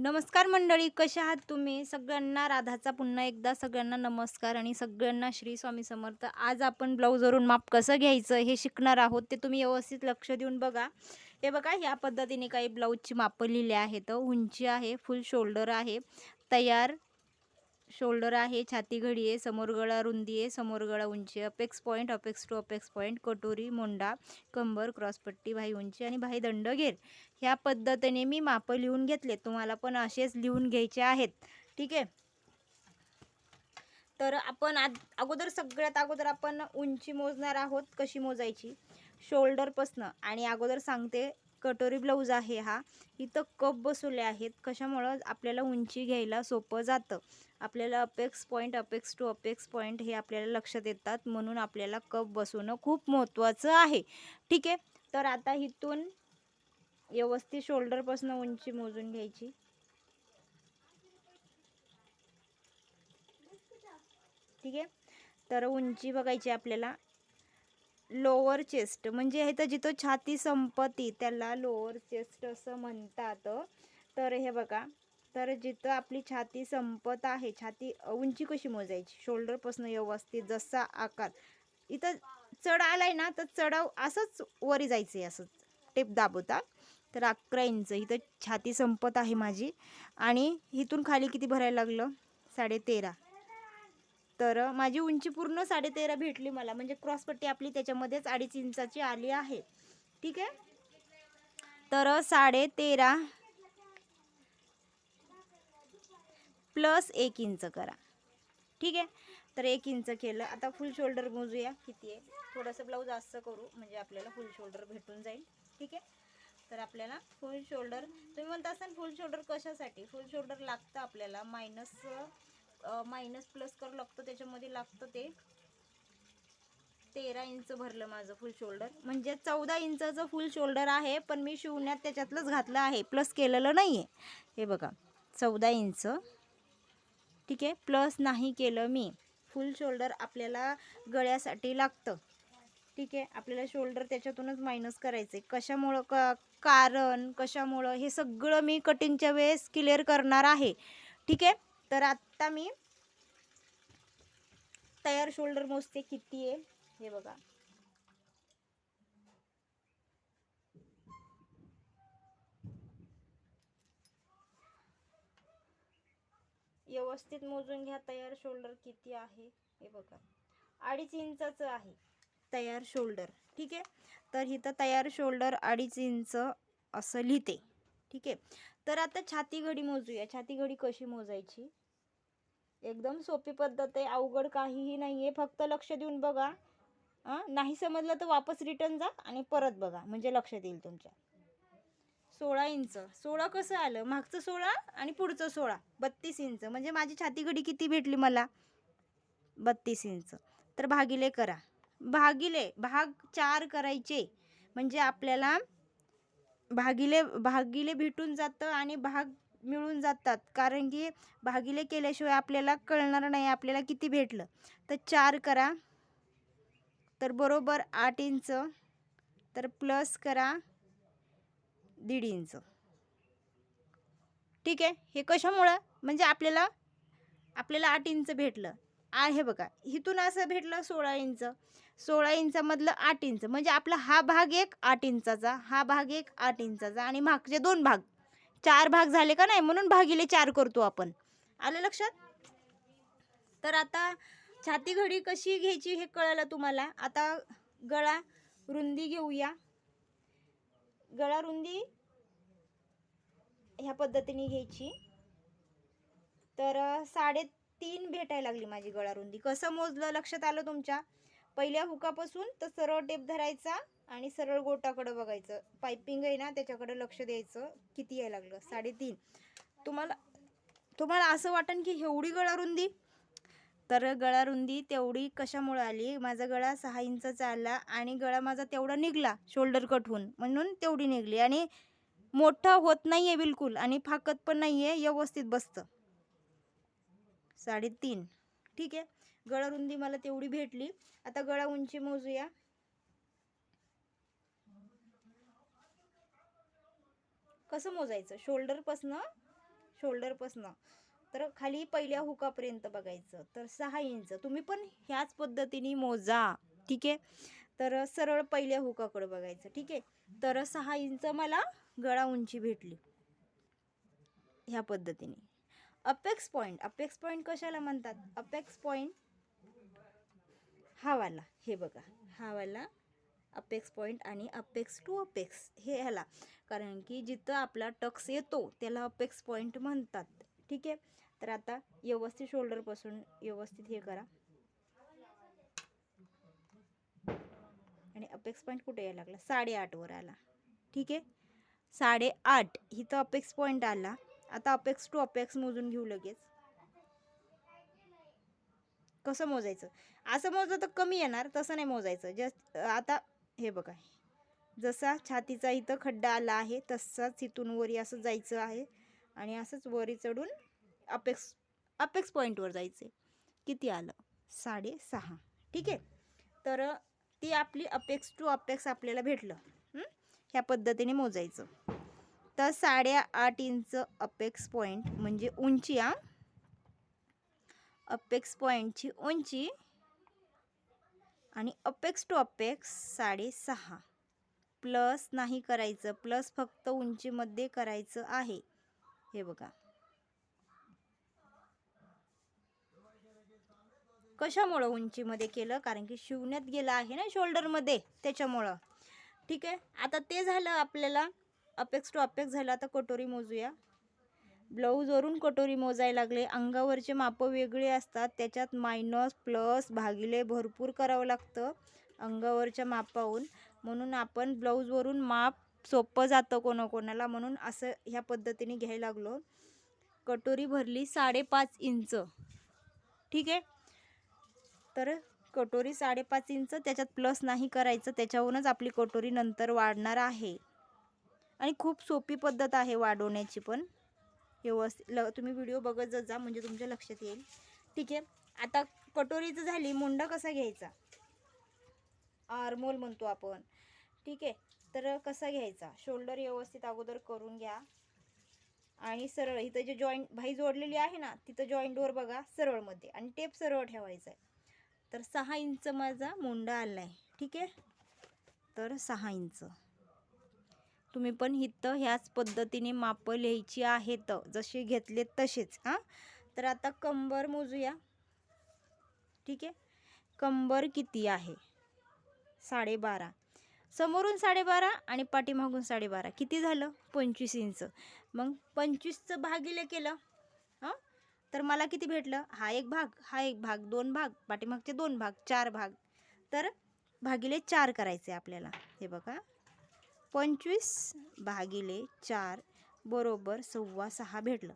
नमस्कार मंडळी कशा आहात तुम्ही? सगळ्यांना राधाचा पुन्हा एकदा सगळ्यांना नमस्कार आणि सगळ्यांना श्री स्वामी समर्थ. आज आपण ब्लाऊजवरून माप कसं घ्यायचं हे शिकणार आहोत. ते तुम्ही व्यवस्थित लक्ष देऊन बघा. हे बघा ह्या पद्धतीने काही ब्लाऊजची मापं लिहिली आहेत. उंची आहे फुल शोल्डर आहे. तयार शोल्डर आहे छाती घडी आहे समोर गळा रुंदी आहे समोर गळा उंची apex point apex to apex point कटोरी मोंडा कंबर क्रॉसपट्टी भाई उंची आणि भाई दंड घेर. ह्या पद्धतीने मी मापं लिहून घेतले. तुम्हाला पण असेच लिहून घ्यायचे आहेत. ठीक आहे? तर आपण आज अगोदर सगळ्यात अगोदर आपण उंची मोजणार आहोत. कशी मोजायची? शोल्डरपासनं आणि अगोदर सांगते कटोरी ब्लाऊज आहे हा. इथं कप बसवले आहेत. कशामुळं आपल्याला उंची घ्यायला सोपं जातं. आपल्याला apex point apex to apex point हे आपल्याला लक्षात येतात. म्हणून आपल्याला कप बसवणं खूप महत्त्वाचं आहे. ठीक आहे? तर आता इथून व्यवस्थित शोल्डरपासून उंची मोजून घ्यायची. ठीक आहे? तर उंची बघायची आपल्याला. लोअर चेस्ट म्हणजे हे तर जिथं छाती संपती त्याला लोअर चेस्ट असं म्हणतात. तर हे बघा. तर जिथं आपली छाती संपत आहे छाती उंची कशी मोजायची? शोल्डरपासून व्यवस्थित जसा आकार. इथं चढ आलाय ना तर चढाव असंच वरी जायचं आहे असंच टेप दाबवता तर अकरा इंच. इथं छाती संपत आहे माझी. आणि इथून खाली किती भरायला लागलं? साडे तेरा. तर माझी उंची पूर्ण साडे तेरा भेटली मला. म्हणजे क्रॉसपट्टी आपली त्याच्यामध्येच अडीच इंचाची आली आहे. ठीक आहे? तर साडेतेरा प्लस एक इंच करा. ठीक आहे? तर एक इंच केलं. आता फुल शोल्डर मोजूया. किती आहे? थोडंसं ब्लाऊज जास्त करू. म्हणजे आपल्याला फुल शोल्डर भेटून जाईल. ठीक आहे? तर आपल्याला फुल शोल्डर तुम्ही म्हणता असाल फुल शोल्डर कशासाठी? फुल शोल्डर लागतं आपल्याला. मायनस मायनस प्लस कर लागतो त्याच्यामध्ये लागतं ते. तेरा इंच भरलं माझं फुल शोल्डर म्हणजे चौदा इंचाचं फुल शोल्डर आहे पण मी शिवण्यात त्याच्यातलंच घातलं आहे. प्लस केलेलं नाही आहे हे बघा चौदा इंच. ठीक आहे? प्लस नाही केलं मी. फुल शोल्डर आपल्याला गळ्यासाठी लागतं. ठीक आहे? आपल्याला शोल्डर त्याच्यातूनच मायनस करायचं आहे कशामुळं क कारण कशामुळं हे सगळं मी कटिंगच्या वेळेस क्लिअर करणार आहे. ठीक आहे? तर आत्ता मी तयार शोल्डर मोजते किती आहे. हे बघा. व्यवस्थित मोजून घ्या तयार शोल्डर किती आहे. हे बघा. अडीच इंचाचं आहे तयार शोल्डर. ठीक आहे? तर इथं तयार शोल्डर अडीच इंच असं लिहिते. ठीक आहे? तर आता छाती घडी मोजूया. छाती घडी कशी मोजायची? एकदम सोपी पद्धत आहे. अवघड काहीही नाही आहे फक्त लक्ष देऊन बघा. नाही समजलं तर वापस रिटर्न जा आणि परत बघा. म्हणजे लक्षात येईल तुमच्या. सोळा इंच. सोळा कसं आलं? मागचं सोळा आणि पुढचं सोळा. बत्तीस इंच. म्हणजे माझी छाती घडी किती भेटली मला? बत्तीस इंच. तर भागिले करा. भागिले. भाग चार करायचे. म्हणजे आपल्याला भागिले भागिले भेटून जातं आणि भाग मिळून जातात. कारण की भागिले केल्याशिवाय आपल्याला कळणार नाही आपल्याला किती भेटलं. तर चार करा. तर बरोबर आठ इंच. तर प्लस करा दीड इंच. ठीक आहे? हे कशामुळं? म्हणजे आपल्याला आपल्याला आठ इंच भेटलं. आहे बघा. इथून असं भेटलं सोळा इंच. सोळा इंचामधलं आठ इंच. म्हणजे आपला हा भाग एक आठ इंचाचा हा भाग एक आठ इंचाचा आणि मागचे दोन भाग. चार भाग झाले का नाही म्हणून भागिले चार करतो आपण. आलं लक्षात? तर आता छाती घडी कशी घ्यायची हे कळलं तुम्हाला. आता गळा रुंदी घेऊया. गळा रुंदी ह्या पद्धतीने घ्यायची. तर साडेतीन भेटायला लागली माझी गळा रुंदी. कसं मोजलं? लक्षात आलं तुमच्या? पहिल्या हुकापासून तर सरळ टेप धरायचा आणि सरळ गोटाकडं बघायचं. पायपिंग आहे ना त्याच्याकडं लक्ष द्यायचं. किती यायला लागलं? साडेतीन. तुम्हाला तुम्हाला असं वाटन की एवढी गळा रुंदी? तर गळा रुंदी तेवढी कशामुळे आली? माझा गळा सहा इंचाचा आला आणि गळा माझा तेवढा निघला शोल्डर कट होऊन म्हणून तेवढी निघली. आणि मोठं होत नाही आहे बिलकुल आणि फाकत पण नाही आहे व्यवस्थित बसतं. साडेतीन. ठीक आहे. गळा रुंदी मला तेवढी भेटली. आता गळा उंची मोजूया. कसं मोजायचं? शोल्डरपासनं शोल्डरपासनं तर खाली पहिल्या हुकापर्यंत बघायचं. तर सहा इंच. तुम्ही पण ह्याच पद्धतीने मोजा. ठीक आहे? तर सरळ पहिल्या हुकाकडे बघायचं. ठीक आहे? तर सहा इंच मला गळा उंची भेटली. ह्या पद्धतीने. अपेक्स पॉईंट अपेक्स पॉईंट कशाला म्हणतात? अपेक्स पॉईंट हा वाला हे बघा हा वाला अपेक्स पॉईंट आणि अपेक्स टू अपेक्स हे ह्याला. कारण की जिथं आपला टक्स येतो त्याला अपेक्स पॉईंट म्हणतात. ठीक आहे? तर आता व्यवस्थित शोल्डरपासून व्यवस्थित हे करा. आणि अपेक्स पॉईंट कुठे यायला लागला? साडेआठवर आला. ठीक आहे? साडेआठ. इथं अपेक्स पॉईंट आला. आता अपेक्स टू अपेक्स मोजून घेऊ लगेच. कसं मोजायचं? असं मोजलं तर कमी येणार तसं नाही मोजायचं. जस्ट आता हे बघा. जसा छातीचा इथं खड्डा आला आहे तसाच इथून वरी असं जायचं आहे. आणि असंच वरी चढून अपेक्स अपेक्स पॉईंटवर जायचं किती आलं? साडेसहा ठीक आहे? तर ती आपली अपेक्स टू अपेक्स आपल्याला भेटलं. ह्या पद्धतीने मोजायचं. तर साडेआठ इंच अपेक्स पॉईंट म्हणजे उंची हा. अपेक्स पॉईंटची उंची आणि अपेक्स टू अपेक्स साडेसहा. प्लस नाही करायचं प्लस फक्त उंचीमध्ये करायचं आहे. हे बघा. कशामुळं उंचीमध्ये केलं? कारण की शिवण्यात गेलं आहे ना शोल्डरमध्ये त्याच्यामुळं. ठीक आहे? आता ते झालं आपल्याला अपेक्स टू अपेक्स झाला तर कटोरी मोजूया. ब्लाऊजवरून कटोरी मोजायला लागले. अंगावरचे मापं वेगळे असतात त्याच्यात मायनस प्लस भागिले भरपूर करावं लागतं अंगावरच्या मापाहून म्हणून आपण ब्लाऊजवरून माप सोपं जातं कोणाकोणाला म्हणून असं ह्या पद्धतीने घ्यायला लागलो. कटोरी भरली साडेपाच इंच. ठीक आहे? तर कटोरी साडेपाच इंच त्याच्यात प्लस नाही करायचं त्याच्यावरूनच आपली कटोरी नंतर वाढणार आहे. आणि खूप सोपी पद्धत आहे वाढवण्याची पण. व्यवस्थित. ल तुम्ही व्हिडिओ बघत जात जा म्हणजे तुमच्या लक्षात येईल. ठीक आहे. आता कटोरीचं झाली. मुंडा कसा घ्यायचा? आर्मोल म्हणतो आपण. ठीक आहे. तर कसा घ्यायचा? शोल्डर व्यवस्थित अगोदर करून घ्या. आणि सरळ. इथं जे जॉईंट भाई जोडलेली आहे ना तिथं जॉईंटवर बघा सरळमध्ये. आणि टेप सरळ ठेवायचा आहे तर सहा इंच माझा मुंडा आला आहे ठीक आहे? तर सहा इंच. तुम्ही पण इथं ह्याच पद्धतीने मापं लिहायची आहेत. जसे घेतले तसेच हां? तर आता कंबर मोजूया. ठीक आहे? कंबर किती आहे? साडेबारा. समोरून साडेबारा आणि पाठीमागून साडेबारा. किती झालं? पंचवीस इंच. मग पंचवीसचं भागिले केलं हां? तर मला किती भेटलं? हा एक भाग हा एक भाग दोन भाग पाठीमागचे दोन भाग चार भाग. तर भागिले चार करायचे आपल्याला. हे बघा. पंचवीस भागिले चार बरोबर सव्वा सहा भेटलं.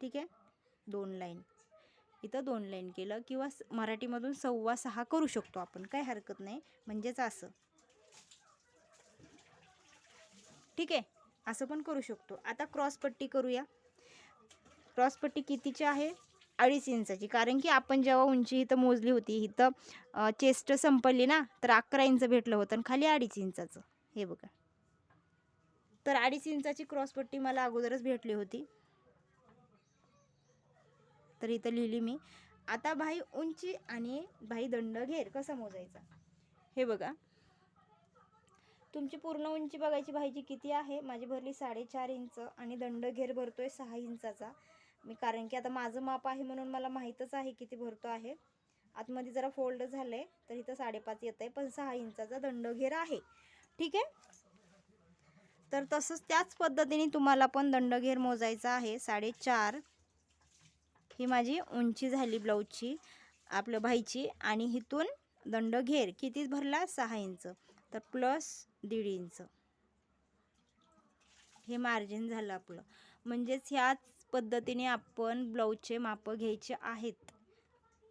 ठीक आहे? दोन लाईन. इथं दोन लाईन केलं किंवा मराठीमधून सव्वा सहा करू शकतो आपण. काय हरकत नाही. म्हणजेच असं. ठीक आहे? असं पण करू शकतो. आता क्रॉसपट्टी करूया. क्रॉसपट्टी कितीची आहे? अडीच इंचाची. कारण की आपण जेव्हा उंची इथं मोजली होती इथं चेस्ट संपली ना तर अकरा इंच भेटलं होतं आणि खाली अडीच इंचाचं. हे बघा. तर अडीच इंचाची क्रॉसपट्टी मला अगोदरच भेटली होती. तर इथं लिहिली मी. आता भाई उंची आणि भाई दंड घेर कसा मोजायचा? हे बघा. तुमची पूर्ण उंची बघायची भाईची किती आहे? माझी भरली साडेचार इंच आणि दंड घेर भरतोय सहा इंचाचा. मी कारण की आता माझं माप आहे म्हणून मला माहीतच आहे किती भरतो आहे. आतमध्ये जरा फोल्ड झालं आहे तर इथं साडेपाच येत आहे पण सहा इंचाचा दंडघेर आहे. ठीक आहे? तर तसंच त्याच पद्धतीने तुम्हाला पण दंडघेर मोजायचा आहे. साडेचार ही माझी उंची झाली ब्लाऊजची आपल्या भाईची आणि इथून दंडघेर किती भरला? सहा इंच. तर प्लस दीड इंच. हे मार्जिन झालं आपलं. म्हणजेच ह्याच पद्धतीने आपण ब्लाऊजचे मापं घ्यायचे आहेत.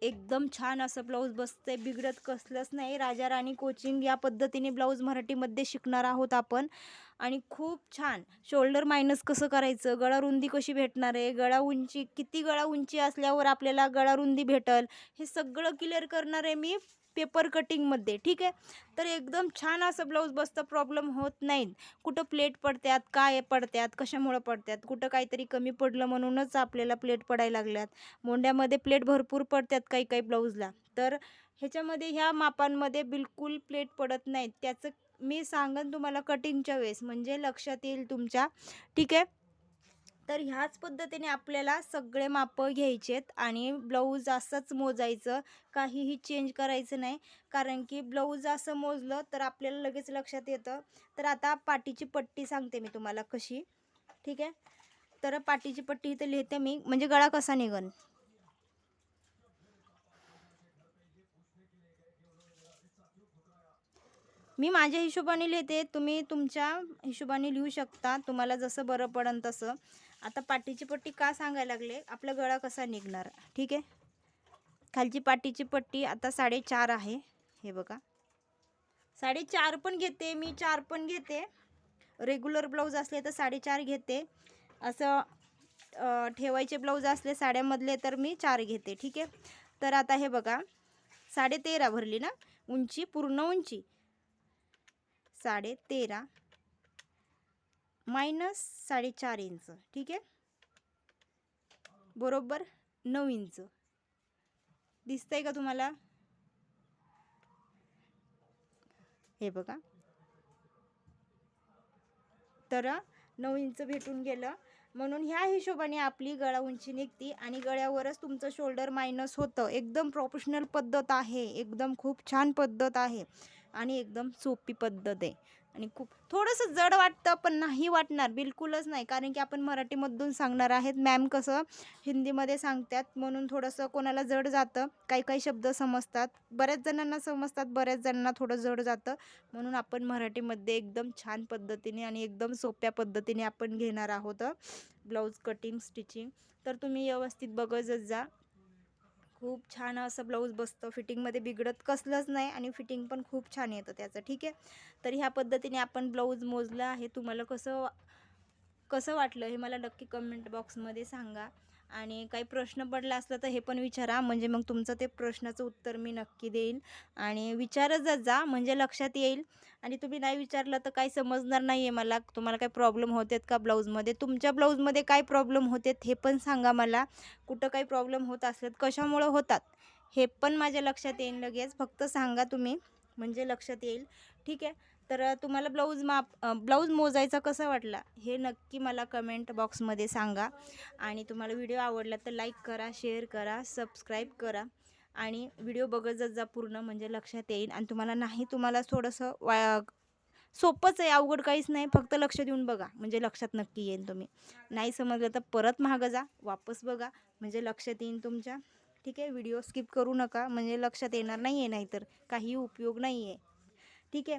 एकदम छान असं ब्लाऊज बसते बिघडत कसलंच नाही. राजा राणी कोचिंग या पद्धतीने ब्लाऊज मराठीमध्ये शिकणार आहोत आपण. आणि खूप छान. शोल्डर मायनस कसं करायचं? गळा रुंदी कशी भेटणार आहे? गळा उंची किती गळा उंची असल्यावर आपल्याला गळा रुंदी भेटल? हे सगळं क्लिअर करणार आहे मी. पेपर कटिंगमध्ये ठीक आहे? तर एकदम छान असं ब्लाऊज बसतं प्रॉब्लेम होत नाहीत. कुठं प्लेट पडत्यात काय पडत्यात कशामुळं पडत्यात कुठं काहीतरी कमी पडलं म्हणूनच आपल्याला प्लेट पडायला लागल्यात. मोंड्यामध्ये प्लेट भरपूर पडतात काही काही ब्लाऊजला. तर ह्याच्यामध्ये ह्या मापांमध्ये बिलकुल प्लेट पडत नाहीत. त्याचं मी सांगन तुम्हाला कटिंगच्या वेळेस. म्हणजे लक्षात येईल तुमच्या. ठीक आहे? तर ह्याच पद्धतीने आपल्याला सगळे मापं घ्यायचेत आणि ब्लाऊज असंच मोजायचं. काहीही चेंज करायचं नाही. कारण की ब्लाऊज असं मोजलं तर आपल्याला लगेच लक्षात येतं. तर आता पाठीची पट्टी सांगते मी तुम्हाला कशी. ठीक आहे? तर पाठीची पट्टी इथं लिहिते मी. म्हणजे गळा कसा निघन? मी माझ्या हिशोबाने लिहिते. तुम्ही तुमच्या हिशोबाने लिहू शकता. तुम्हाला जसं बरं पडन तसं. आता पाठीची पट्टी का सांगायला लागले? आपला गळा कसा निघणार? ठीक आहे? खालची पाठीची पट्टी आता साडेचार आहे. हे बघा. साडेचार पण घेते मी चार पण घेते. रेग्युलर ब्लाऊज असले तर साडेचार घेते. असं ठेवायचे ब्लाऊज असले साड्यामधले तर मी चार घेते ठीक आहे? तर आता हे बघा. साडेतेरा भरली ना? उंची पूर्ण उंची. साडेतेरा. मायनस साडेचार इंच ठीक आहे? बरोबर नऊ इंच. दिसतंय का तुम्हाला? हे बघा. तर नऊ इंच भेटून गेलं. म्हणून ह्या हिशोबाने आपली गळा उंची निघती आणि गळ्यावरच तुमचं शोल्डर मायनस होतं. एकदम प्रोफेशनल पद्धत आहे. एकदम खूप छान पद्धत आहे. आणि एकदम सोपी पद्धत आहे. आणि खूप थोडंसं जड वाटतं पण नाही वाटणार बिलकुलच नाही. कारण की आपण मराठीमधून सांगणार आहेत. मॅम कसं हिंदीमध्ये सांगतात म्हणून थोडंसं कोणाला जड जातं. काही काही शब्द समजतात. बऱ्याच जणांना समजतात बऱ्याच जणांना थोडं जड जातं. म्हणून आपण मराठीमध्ये एकदम छान पद्धतीने आणि एकदम सोप्या पद्धतीने आपण घेणार आहोत. Blouse cutting stitching. तर तुम्ही व्यवस्थित बघतच जा. खूप छान असं ब्लाऊज बसतं. फिटिंगमध्ये बिघडत कसलंच नाही आणि फिटिंग पण खूप छान येतं त्याचं ठीक आहे? तर ह्या पद्धतीने आपण ब्लाऊज मोजलं आहे. तुम्हाला कसं कसं वाटलं हे मला नक्की कमेंट बॉक्समध्ये सांगा. आणि काही प्रश्न पडला असला तर हे पण विचारा म्हणजे मग तुमचं ते प्रश्नाचं उत्तर मी नक्की देईल आणि विचारतच जा म्हणजे लक्षात येईल. आणि तुम्ही नाही विचारलं तर काही समजणार नाही आहे मला. तुम्हाला काही प्रॉब्लेम होतात का ब्लाऊजमध्ये? तुमच्या ब्लाऊजमध्ये काय प्रॉब्लेम होतात हे पण सांगा मला. कुठं काही प्रॉब्लेम होत असतात कशामुळं होतात? हे पण माझ्या लक्षात येईल लगेच. फक्त सांगा तुम्ही. म्हणजे लक्षात येईल. ठीक आहे? तर तुम्हाला ब्लाऊज माप ब्लाऊज मोजायचा कसा वाटला हे नक्की मला कमेंट बॉक्समध्ये सांगा. आणि तुम्हाला व्हिडिओ आवडला तर लाईक करा शेअर करा सबस्क्राईब करा. आणि व्हिडिओ बघत जात जा पूर्ण म्हणजे लक्षात येईल. आणि तुम्हाला नाही तुम्हाला थोडंसं वा सोपंच आहे अवघड काहीच नाही. फक्त लक्ष देऊन बघा म्हणजे लक्षात नक्की येईल तुम्ही. नाही समजलं तर परत मागं जा वापस बघा म्हणजे लक्षात येईल तुमच्या. ठीक आहे व्हिडिओ स्किप करू नका म्हणजे लक्षात येणार नाही आहे नाहीतर काही उपयोग नाही आहे ठीक आहे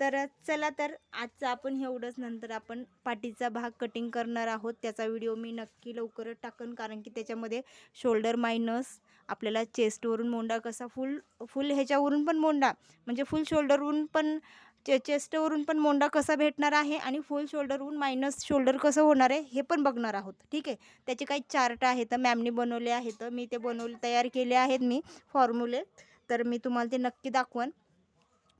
तर चला तर आजचं आपण एवढंच नंतर आपण पाठीचा भाग कटिंग करणार आहोत. त्याचा व्हिडिओ मी नक्की लवकरच टाकन कारण की त्याच्यामध्ये शोल्डर मायनस आपल्याला चेस्टवरून मोंडा कसा फुल फुल ह्याच्यावरून पण मोंडा म्हणजे फुल शोल्डरवरून पण चे चेस्टवरून पण मोंडा कसा भेटणार आहे आणि फुल शोल्डरहून मायनस शोल्डर कसं होणार आहे हे पण बघणार आहोत. ठीक आहे? त्याचे काही चार्ट आहेत. मॅमनी बनवले आहेत. मी ते बनवले तयार केले आहेत मी फॉर्म्युले तर मी तुम्हाला ते नक्की दाखवन.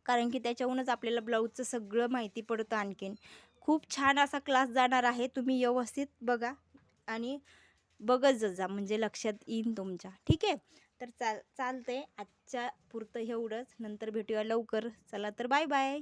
कारण की त्याच्याहूनच आपल्याला ब्लाऊजचं सगळं माहिती पडतं आणखीन. खूप छान असा क्लास जाणार आहे. तुम्ही व्यवस्थित बघा आणि बघत जा म्हणजे लक्षात येईन तुमच्या. ठीक आहे? तर चाल आहे आजच्या पुरतं एवढंच. नंतर भेटूया लवकर. चला तर बाय बाय